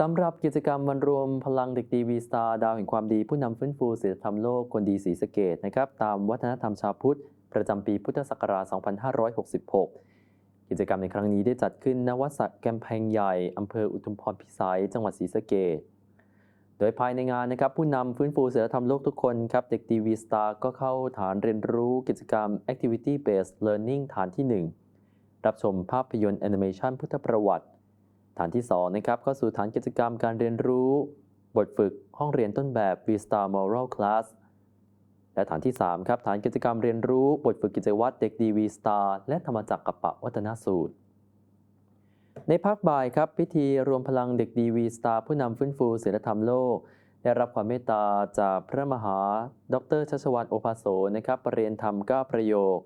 สำหรับกิจกรรมวันรวมพลังเด็กดีวีสตาร์ดาวแห่งความดีผู้นำฟื้นฟูศีลธรรมโลกคนดีศรีสะเกดนะครับตามวัฒนธรรมชาวพุทธ ประจำปีพุทธศักราช 2566 กิจกรรมในครั้งนี้ได้จัดขึ้นณวัดสักแกมแพงใหญ่อำเภออุทุมพรพิสัย จังหวัดศรีสะเกดโดยภายในงานนะครับผู้นำฟื้นฟูศีลธรรมโลกทุกคนครับเด็กดีวีสตาร์ก็เข้าฐานเรียนรู้กิจกรรม Activity Based Learning ฐานที่ 1 รับชมภาพยนตร์แอนิเมชันพุทธประวัติ ฐานที่2นะครับเข้าสู่ฐานกิจกรรมการเรียนรู้ บทฝึกห้องเรียนต้นแบบ V-Star Moral Class และฐานที่3ครับฐานกิจกรรมเรียนรู้ บทฝึกกิจวัตรเด็กดี V-Star และธรรมจักรกับปะวัฒนสูตร ในภาคบ่ายครับพิธีรวมพลังเด็กดี V-Star ผู้นำฟื้นฟูศีลธรรมโลก ได้รับความเมตตาจากพระมหา ดรชัชวานโอภาโสนะครับประเรียนธรรมก้าประโยค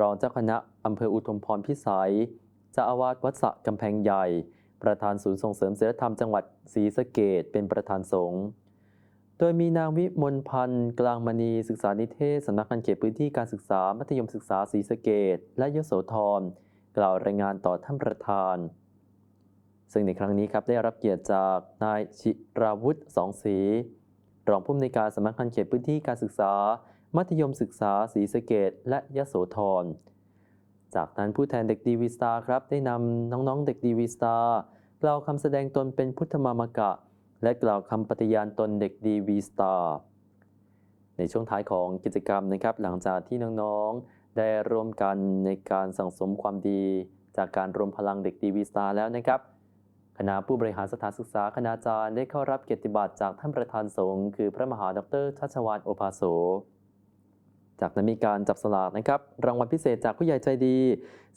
รองเจ้าคณะอำเภออุทุมพรพิสัยเจ้าอาวาสวัดสะกำแพงใหญ่ ประธานศูนย์ส่งเสริมศีลธรรมจังหวัดศรีสะเกดเป็นประธานสงฆ์โดยมีนางวิมลพันธ์กลางมณีศึกษานิเทศสำนักงานเขตพื้นที่การศึกษามัธยมศึกษาศรีสะเกดและยโสธรกล่าวรายงานต่อท่านประธาน ซึ่งในครั้งนี้ครับได้รับเกียรติจากนายชิราวุฒิสองศรีรองผู้อำนวยการสำนักงานเขตพื้นที่การศึกษา มัธยมศึกษาศรีสะเกดและยโสธรจากนั้นผู้แทนเด็กดีวีสตาร์ครับได้นำน้องๆเด็กดีวีสตาร์ กล่าวคำแสดงตนเป็นพุทธมามกะ และกล่าวคำปฏิญาณตนเด็กดีวีสตาร์ในช่วงท้ายของกิจกรรมนะครับ หลังจากที่น้องๆได้ร่วมกันในการสั่งสมความดีจากการรวมพลังเด็กดีวีสตาร์แล้วนะครับคณะผู้บริหารสถานศึกษาคณาจารย์ได้เข้ารับเกียรติบัตรจากท่านประธานสงฆ์คือพระมหาดรชัชวานโอภาโส จากนั้นมีการจับสลากนะครับ รางวัลพิเศษจากผู้ใหญ่ใจดี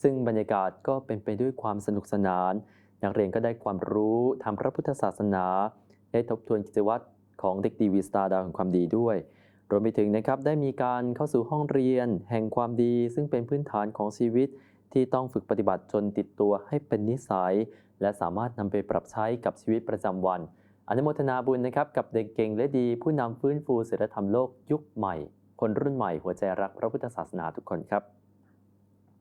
ซึ่งบรรยากาศก็เป็นไปด้วยความสนุกสนาน นักเรียนก็ได้ความรู้ทางพระพุทธศาสนา ได้ทบทวนกิจวัตรของเด็กดีวีสตาร์ดาวแห่งความดีด้วย รวมไปถึงนะครับได้มีการเข้าสู่ห้องเรียน แห่งความดี ซึ่งเป็นพื้นฐานของชีวิตที่ต้องฝึกปฏิบัติจนติดตัวให้เป็นนิสัย และสามารถนำไปปรับใช้กับชีวิตประจำวัน อนุโมทนาบุญนะครับกับเด็กเก่งและดี ผู้นำฟื้นฟูศีลธรรมโลกยุคใหม่ คนรุ่นใหม่หัวใจรักพระพุทธศาสนาทุกคนครับ